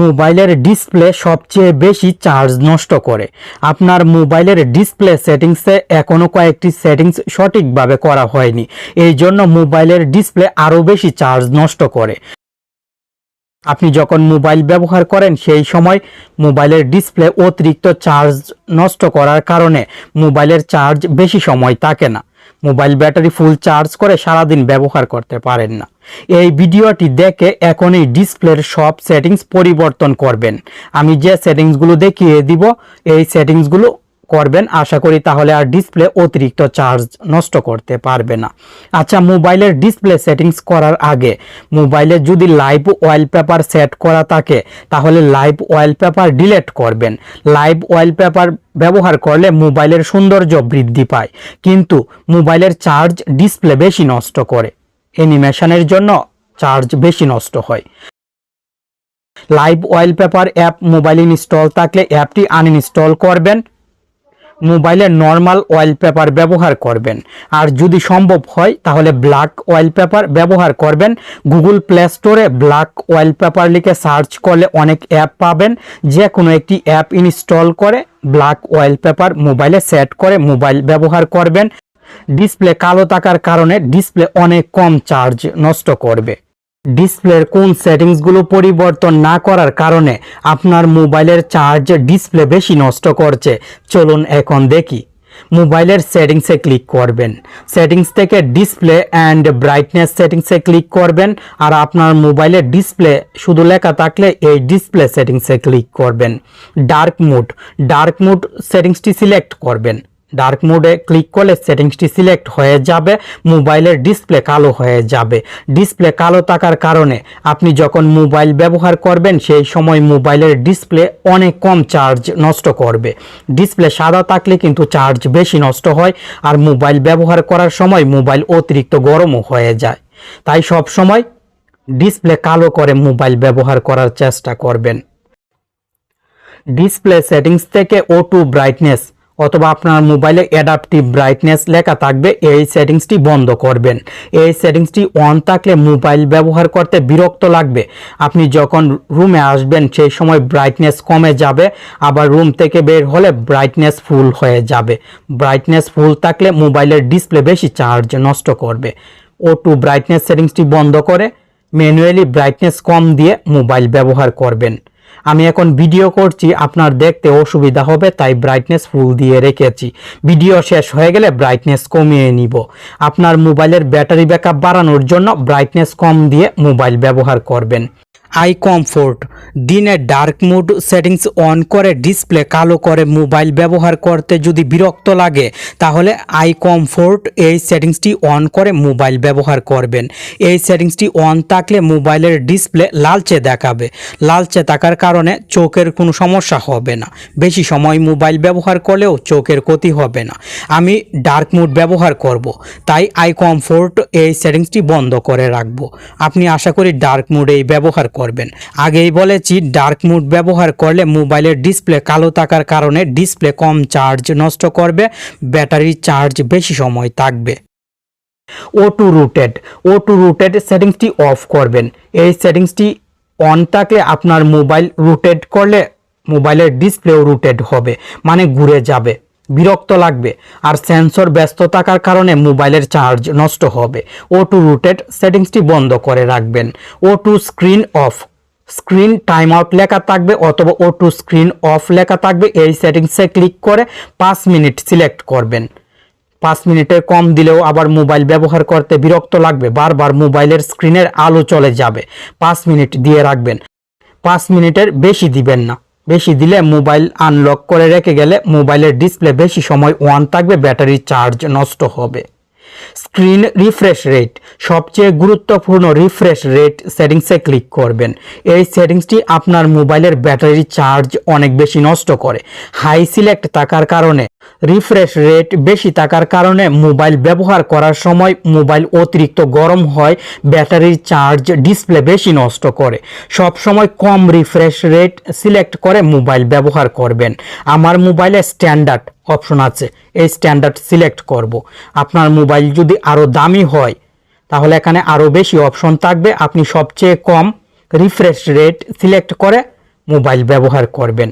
মোবাইলের ডিসপ্লে সবচেয়ে বেশি চার্জ নষ্ট করে। আপনার মোবাইলের ডিসপ্লে সেটিংসে এখনও কয়েকটি সেটিংস সঠিকভাবে করা হয়নি। এই জন্য মোবাইলের ডিসপ্লে আরও বেশি চার্জ নষ্ট করে। আপনি যখন মোবাইল ব্যবহার করেন, সেই সময় মোবাইলের ডিসপ্লে অতিরিক্ত চার্জ নষ্ট করার কারণে মোবাইলের চার্জ বেশি সময় থাকে না। মোবাইল ব্যাটারি ফুল চার্জ করে সারাদিন ব্যবহার করতে পারেন না। এই ভিডিওটি দেখে এখনই ডিসপ্লের সব সেটিংস পরিবর্তন করবেন। আমি যে সেটিংসগুলো দেখিয়ে দিব, এই সেটিংসগুলো করবেন, আশা করি তাহলে আর ডিসপ্লে অতিরিক্ত চার্জ নষ্ট করতে পারবে না। আচ্ছা মোবাইলের ডিসপ্লে সেটিংস করার আগে মোবাইলে যদি লাইভ ওয়ালপেপার সেট করা থাকে, তাহলে লাইভ ওয়ালপেপার ডিলেট করবেন। লাইভ ওয়ালপেপার ব্যবহার করলে মোবাইলের সৌন্দর্য বৃদ্ধি পায়, কিন্তু মোবাইলের চার্জ ডিসপ্লে বেশি নষ্ট করে। অ্যানিমেশনের জন্য চার্জ বেশি নষ্ট হয়। Live wallpaper app mobile install থাকলে অ্যাপটি আনইনস্টল করবেন। মোবাইলে নর্মাল ওয়ালপেপার ব্যবহার করবেন। আর যদি সম্ভব হয়, তাহলে ব্ল্যাক ওয়ালপেপার ব্যবহার করবেন। গুগল প্লে স্টোরে ব্ল্যাক ওয়ালপেপার লিখে সার্চ করলে অনেক অ্যাপ পাবেন। যে কোনো একটি অ্যাপ ইনস্টল করে ব্ল্যাক ওয়ালপেপার মোবাইলে সেট করে মোবাইল ব্যবহার করবেন। ডিসপ্লে কালো থাকার কারণে ডিসপ্লে অনেক কম চার্জ নষ্ট করবে। ডিসপ্লের কোন সেটিংসগুলো পরিবর্তন না করার কারণে আপনার মোবাইলের চার্জ ডিসপ্লে বেশি নষ্ট করছে। চলুন এখন দেখি। মোবাইলের সেটিংসে ক্লিক করবেন। সেটিংস থেকে ডিসপ্লে অ্যান্ড ব্রাইটনেস সেটিংসে ক্লিক করবেন আর আপনার মোবাইলের ডিসপ্লে শুধু লেখা থাকলে এই ডিসপ্লে সেটিংসে ক্লিক করবেন। Dark mode. ডার্ক মুড সেটিংসটি সিলেক্ট করবেন। ডার্ক মোডে ক্লিক করলে সেটিংসটি সিলেক্ট হয়ে যাবে মোবাইলের ডিসপ্লে কালো হয়ে যাবে। ডিসপ্লে কালো থাকার কারণে আপনি যখন মোবাইল ব্যবহার করবেন, সেই সময় মোবাইলের ডিসপ্লে অনেক কম চার্জ নষ্ট করবে। ডিসপ্লে সাদা থাকলে কিন্তু চার্জ বেশি নষ্ট হয়, আর মোবাইল ব্যবহার করার সময় মোবাইল অতিরিক্ত গরমও হয়ে যায়। তাই সব সময় ডিসপ্লে কালো করে মোবাইল ব্যবহার করার চেষ্টা করবেন। ডিসপ্লে সেটিংস থেকে ও টু ব্রাইটনেস অথবা আপনার মোবাইলে অ্যাডাপটিভ ব্রাইটনেস লেখা থাকবে, এই সেটিংসটি বন্ধ করবেন। এই সেটিংসটি অন থাকলে মোবাইল ব্যবহার করতে বিরক্ত লাগবে। আপনি যখন রুমে আসবেন, সেই সময় ব্রাইটনেস কমে যাবে, আবার রুম থেকে বের হলে ব্রাইটনেস ফুল হয়ে যাবে। ব্রাইটনেস ফুল থাকলে মোবাইলের ডিসপ্লে বেশি চার্জ নষ্ট করবে। ও টু ব্রাইটনেস সেটিংসটি বন্ধ করে ম্যানুয়ালি ব্রাইটনেস কম দিয়ে মোবাইল ব্যবহার করবেন। আমি এখন ভিডিও করছি, আপনার দেখতে অসুবিধা হবে, তাই ব্রাইটনেস ফুল দিয়ে রেখেছি। ভিডিও শেষ হয়ে গেলে ব্রাইটনেস কমিয়ে নিব। আপনার মোবাইলের ব্যাটারি ব্যাকআপ বাড়ানোর জন্য ব্রাইটনেস কম দিয়ে মোবাইল ব্যবহার করবেন। Eye comfort. দিনে ডার্ক মুড সেটিংস অন করে, ডিসপ্লে কালো করে, মোবাইল ব্যবহার করতে যদি বিরক্ত লাগে, তাহলে আই কমফোর্ট এই সেটিংসটি অন করে মোবাইল ব্যবহার করবেন। এই সেটিংসটি অন থাকলে মোবাইলের ডিসপ্লে লালচে দেখাবে। লালচে থাকার কারণে চোখের কোনো সমস্যা হবে না। বেশি সময় মোবাইল ব্যবহার করলেও চোখের ক্ষতি হবে না। আমি ডার্ক মুড ব্যবহার করব, তাই আই কমফোর্ট এই সেটিংসটি বন্ধ করে রাখব। আপনি আশা করি ডার্ক মুড এই ব্যবহার করবেন। আগেই বলেছি ডার্ক মুড ব্যবহার করলে মোবাইলের ডিসপ্লে কালো থাকার কারণে ডিসপ্লে কম চার্জ নষ্ট করবে ব্যাটারি চার্জ বেশি সময় থাকবে। Auto rooted auto rooted সেটিংসটি অফ করবেন। এই সেটিংসটি অন থাকলে আপনার মোবাইল রুটেড করলে মোবাইলের ডিসপ্লেও রুটেড হবে মানে ঘুরে যাবে। বিরক্ত লাগবে। আর সেন্সর ব্যস্ত থাকার কারণে মোবাইলের চার্জ নষ্ট হবে। ও টু রুটেড সেটিংসটি বন্ধ করে রাখবেন। Auto screen off screen time out লেখা থাকবে অথবা ও টু স্ক্রিন অফ লেখা থাকবে। এই সেটিংসে ক্লিক করে পাঁচ মিনিট সিলেক্ট করবেন। পাঁচ মিনিটের কম দিলেও আবার মোবাইল ব্যবহার করতে বিরক্ত লাগবে। বারবার মোবাইলের স্ক্রিনের আলো চলে যাবে। পাঁচ মিনিট দিয়ে রাখবেন। পাঁচ মিনিটের বেশি দিবেন না। বেশি দিলে মোবাইল আনলক করে রেখে গেলে মোবাইলের ডিসপ্লে বেশি সময় ওয়ান থাকবে, ব্যাটারি চার্জ নষ্ট হবে। স্ক্রিন রিফ্রেশ রেট সবচেয়ে গুরুত্বপূর্ণ রিফ্রেশ রেট সেটিংসে ক্লিক করবেন। এই সেটিংসটি আপনার মোবাইলের ব্যাটারি চার্জ অনেক বেশি নষ্ট করে। হাই সিলেক্ট থাকার কারণে রিফ্রেশ রেট বেশি থাকার কারণে মোবাইল ব্যবহার করার সময় মোবাইল অতিরিক্ত গরম হয় ব্যাটারির চার্জ ডিসপ্লে বেশি নষ্ট করে। সব সময় কম রিফ্রেশ রেট সিলেক্ট করে মোবাইল ব্যবহার করবেন। আমার মোবাইলে স্ট্যান্ডার্ড অপশন আছে, এই স্ট্যান্ডার্ড সিলেক্ট করব। আপনার মোবাইল যদি আরও দামি হয়, তাহলে এখানে আরও বেশি অপশন থাকবে। আপনি সবচেয়ে কম রিফ্রেশ রেট সিলেক্ট করে মোবাইল ব্যবহার করবেন।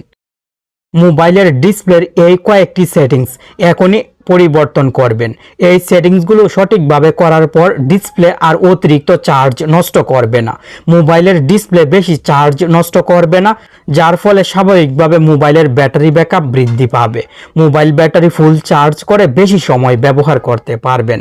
মোবাইলের ডিসপ্লের এই কয়েকটি সেটিংস এখনই পরিবর্তন করবেন। এই সেটিংসগুলো সঠিকভাবে করার পর ডিসপ্লে আর অতিরিক্ত চার্জ নষ্ট করবে না। মোবাইলের ডিসপ্লে বেশি চার্জ নষ্ট করবে না, যার ফলে স্বাভাবিকভাবে মোবাইলের ব্যাটারি ব্যাকআপ বৃদ্ধি পাবে। মোবাইল ব্যাটারি ফুল চার্জ করে বেশি সময় ব্যবহার করতে পারবেন।